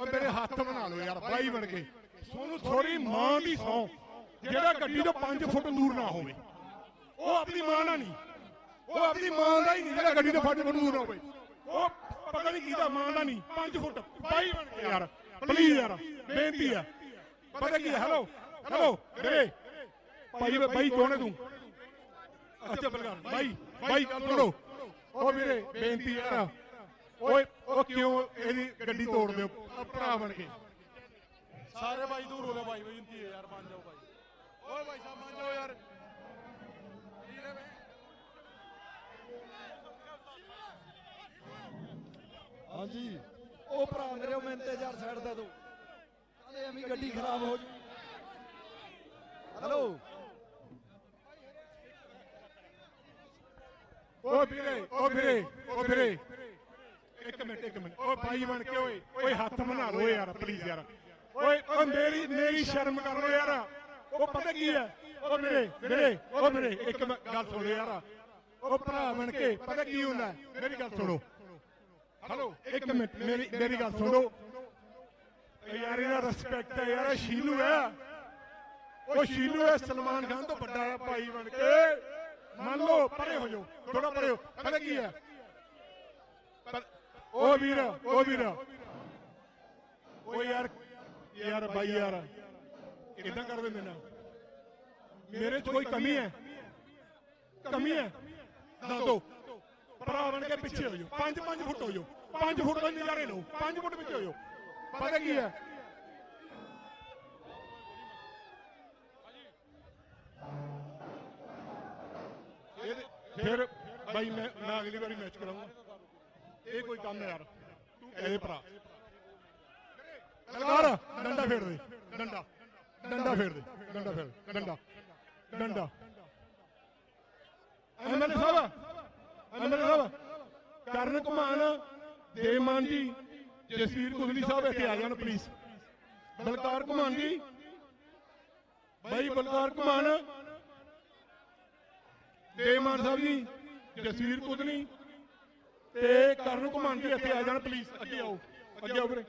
ਉਹ ਮੇਰੇ ਹੱਥ ਬਣਾ ਲਓ ਯਾਰ ਬਾਈ ਬਣ ਕੇ। ਸੋਨੂੰ ਥੋੜੀ ਮਾਂ ਦੀ ਸੌ। ਜਿਹੜਾ ਗੱਡੀ ਤੋਂ 5 ਫੁੱਟ ਦੂਰ ਨਾ ਹੋਵੇ। ਉਹ ਆਪਣੀ ਮਾਂ ਨਾਲ ਨਹੀਂ। ਉਹ ਆਪਣੀ ਮਾਂ ਦਾ ਹੀ ਨਹੀਂ ਜਿਹੜਾ ਗੱਡੀ ਤੋਂ 5 ਫੁੱਟ ਦੂਰ ਨਾ ਹੋਵੇ। ਉਹ ਪਤਾ ਨਹੀਂ ਕਿਹਦਾ ਮਾਂ ਦਾ ਨਹੀਂ 5 ਫੁੱਟ। ਬਾਈ ਬਣ ਕੇ ਯਾਰ ਪਲੀਜ਼ ਯਾਰ ਬੇਨਤੀ ਆ ਪਤਾ ਕੀ ਹੈਲੋ ਹੈਲੋ ਵੀਰੇ। ਭਾਈ ਬਾਈ ਕੌਣ ਤੂੰ? ਅੱਛਾ ਬਲਕਾਰ ਬਾਈ ਬਾਈ ਗੱਲ ਸੁਣੋ। ਉਹ ਵੀਰੇ ਬੇਨਤੀ ਯਾਰ ਓਏ ਉਹ ਕਿਉਂ ਇਹਦੀ ਗੱਡੀ ਤੋੜ ਦਿਓ? ਆਹ ਭਰਾ ਬਣ ਕੇ। ਸਾਰੇ ਭਾਈ ਦੂਰ ਹੋ ਲਓ ਭਾਈ ਬੇਨਤੀ ਹੈ ਯਾਰ ਮੰਨ ਜਾਓ ਭਾਈ ਓਏ ਭਾਈ ਸਾਹਿਬ ਮੰਨ ਜਾਓ ਯਾਰ। ਹਾਂਜੀ। ਉਹ ਭਰਾ ਮੇਰੇ ਉਹ ਮੈਨੂੰ ਤੇ ਯਾਰ ਸਾਈਡ ਦੇ ਦੋ ਕਹਿੰਦੇ ਐਵੇਂ ਹੀ ਗੱਡੀ ਖਰਾਬ ਹੋ ਜੂ ਹੈਲੋ। ਓ ਵੀਰੇ ਓ ਵੀਰੇ ਓ ਵੀਰੇ। ਇੱਕ ਮਿੰਟ ਇੱਕ ਮਿੰਟ। ਓ ਭਾਈ ਬਣ ਕੇ ਓਏ ਓਏ ਹੱਥ ਬਣਾ ਲਓ ਯਾਰ ਪਲੀਜ਼ ਯਾਰ। ਓਏ ਓ ਮੇਰੀ ਮੇਰੀ ਸ਼ਰਮ ਕਰ ਲਓ ਯਾਰ। ਉਹ ਪਤਾ ਕੀ ਹੈ? ਓ ਵੀਰੇ ਵੀਰੇ, ਓ ਵੀਰੇ, ਇੱਕ ਗੱਲ ਸੁਣੋ ਯਾਰ। ਓ ਭਰਾ ਬਣ ਕੇ ਪਤਾ ਕੀ ਹੁੰਦਾ? ਮੇਰੀ ਗੱਲ ਸੁਣੋ। ਹਲੋ, ਇੱਕ ਮਿੰਟ, ਮੇਰੀ ਮੇਰੀ ਗੱਲ ਸੁਣੋ। ਯਾਰ, ਇਹਦਾ ਰਿਸਪੈਕਟ ਹੈ ਯਾਰ ਸ਼ੀਲੂ ਹੈ। ਉਹ ਸ਼ੀਲੂ ਹੈ, ਸਲਮਾਨ ਖਾਨ ਤੋਂ ਵੱਡਾ ਹੈ ਭਾਈ ਬਣ ਕੇ। ਮੰਨ ਲਓ, ਪਰੇ ਹੋ ਜਾਓ ਥੋੜਾ ਪਰੇ ਹੋ। ਪਤਾ ਕੀ ਹੈ? ਉਹ ਵੀਰ ਉਹ ਵੀਰ। ਉਹ ਯਾਰ ਯਾਰ ਬਾਈ ਯਾਰ ਇਦਾਂ ਕਰ ਦਿੰਦੇ ਨਾ। ਮੇਰੇ 'ਚ ਕੋਈ ਕਮੀ ਹੈ? ਕਮੀ ਹੈ? ਦੱਸ ਦੋ। ਭਰਾ ਬਣ ਕੇ ਪਿੱਛੇ ਹੋ ਜਾਓ। 5 5 ਫੁੱਟ ਹੋ ਜਾਓ। 5 ਫੁੱਟ ਦਾ ਨਜ਼ਾਰੇ ਲਓ। 5 ਫੁੱਟ ਪਿੱਛੇ ਹੋ ਜਾਓ। ਪਤਾ ਕੀ ਹੈ? ਫਿਰ ਬਾਈ ਮੈਂ ਮੈਂ ਅਗਲੀ ਵਾਰੀ ਮੈਚ ਕਰਾਂਗਾ ਇਹ ਕੋਈ ਕੰਮ ਯਾਰ। ਤੂੰ ਭਰਾ। ਲਗਾਰ ਡੰਡਾ ਫੇਰ ਦੇ। ਡੰਡਾ। ਡੰਡਾ ਫੇਰ ਦੇ। ਡੰਡਾ ਫੇਰ ਡੰਡਾ। ਡੰਡਾ। ਐਮਐਲਏ ਸਾਹਿਬ ਐਮਐਲਏ ਸਾਹਿਬ ਕਰਨ ਕੁਮਾਨ ਦੇਮਾਨ ਜੀ ਜਸਵੀਰ ਕੁਦਲੀ ਸਾਹਿਬ ਇੱਥੇ ਆ ਜਾਣ ਪਲੀਜ਼ ਬਲਕਾਰ ਕੁਮਾਨ ਜੀ। ਬਾਈ ਬਲਕਾਰ ਕੁਮਾਨ ਦੇਮਾਨ ਸਾਹਿਬ ਜੀ ਜਸਵੀਰ ਕੁਦਨੀ ਤੇ ਕਰਨ ਕੁਮਾਨ ਜੀ ਇੱਥੇ ਆ ਜਾਣ ਪਲੀਜ਼ ਅੱਗੇ ਆਓ ਅੱਗੇ ਆਓ ਵੀਰੇ।